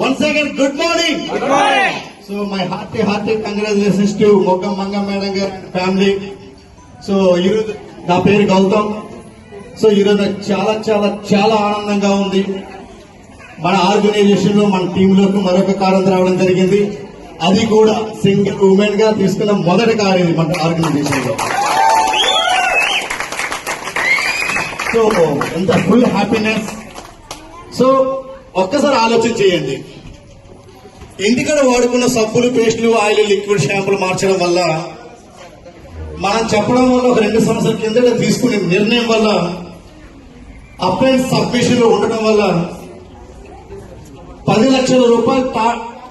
Once again good morning so my hearty hearty congratulations to Moggam Manga madam గారు family so ఈరోజు నా పేరు Gautam. So ఈరోజు నాకు చాలా చాలా చాలా ఆనందంగా ఉంది. మన ఆర్గనైజేషన్లో మన టీమ్లోకి మరొక కారం రావడం జరిగింది. అది కూడా సింగిల్ ఉమెన్గా తీసుకున్న మొదటి కార్ ఇది మన ఆర్గనైజేషన్లో సో ఎంత ఫుల్ హ్యాపీనెస్. సో ఒక్కసారి ఆలోచన చేయండి. ఇంటికాడ వాడుకున్న సబ్బులు పేస్టులు ఆయిల్ లిక్విడ్ షాంపులు మార్చడం వల్ల మనం చెప్పడం వల్ల ఒక రెండు సంవత్సరాల కిందట తీసుకునే నిర్ణయం వల్ల అప్లైన్స్ సబ్మిషన్లో ఉండటం ఉండడం వల్ల పది లక్షల రూపాయలు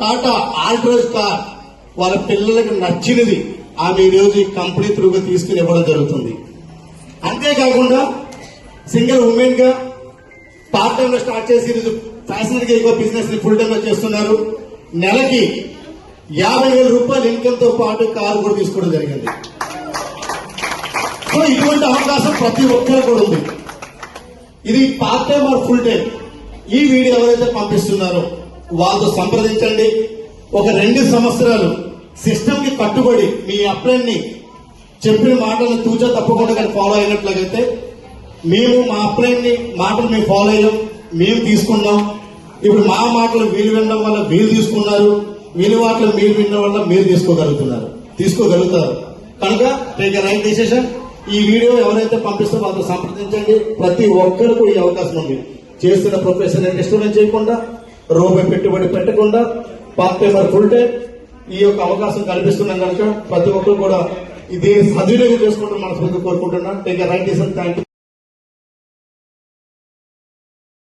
టాటా ఆల్ట్రోజ్ కార్ వాళ్ళ పిల్లలకు నచ్చినది ఆమె ఈ రోజు ఈ కంపెనీ త్రూగా తీసుకుని ఇవ్వడం జరుగుతుంది. అంతేకాకుండా సింగిల్ ఉమెన్గా పార్ట్ టైంలో స్టార్ట్ చేసి ఈరోజు ఫ్యాషన్ ఎక్కువ బిజినెస్ని ఫుల్ టైమ్లో చేస్తున్నారు. నెలకి యాభై వేల రూపాయల ఇన్కమ్తో పాటు కారు కూడా తీసుకోవడం జరిగింది. సో ఇటువంటి అవకాశం ప్రతి ఒక్కరు కూడా ఉంది. ఇది part time or full time ఈ వీడియో ఎవరైతే పంపిస్తున్నారో వాళ్ళతో సంప్రదించండి. ఒక రెండు సంవత్సరాలు సిస్టమ్కి కట్టుబడి మీ అప్లైన్ చెప్పిన మాటలను తూచా తప్పకుండా కానీ ఫాలో అయినట్లయితే మేము మా అప్లైన్ని మాటలు మేము ఫాలో అయ్యాం మేము తీసుకున్నాం. ఇప్పుడు మా మాటలు వీలు వినడం వల్ల మీరు తీసుకున్నారు. వీరి మాటలు మీరు వినడం వల్ల మీరు తీసుకోగలుగుతున్నారు. తీసుకోగలుగుతారు. కనుక టేక్ రైట్ డిసిషన్ ఈ వీడియో ఎవరైతే పంపిస్తారో వాళ్ళతో సంప్రదించండి. ప్రతి ఒక్కరికి ఈ అవకాశం ఉంది. చేస్తున్న ప్రొఫెషన్ డిస్టర్బెన్స్ చేయకుండా రూపాయి పెట్టుబడి పెట్టకుండా పార్ట్ టైం ఫుల్ టైం ఈ యొక్క అవకాశం కల్పిస్తున్నాం కనుక ప్రతి ఒక్కరు కూడా ఇది సద్వినియోగం చేసుకుంటాం మనస్ఫూర్తిగా కోరుకుంటున్నాం టేక్ రైట్ డిసిషన్ థ్యాంక్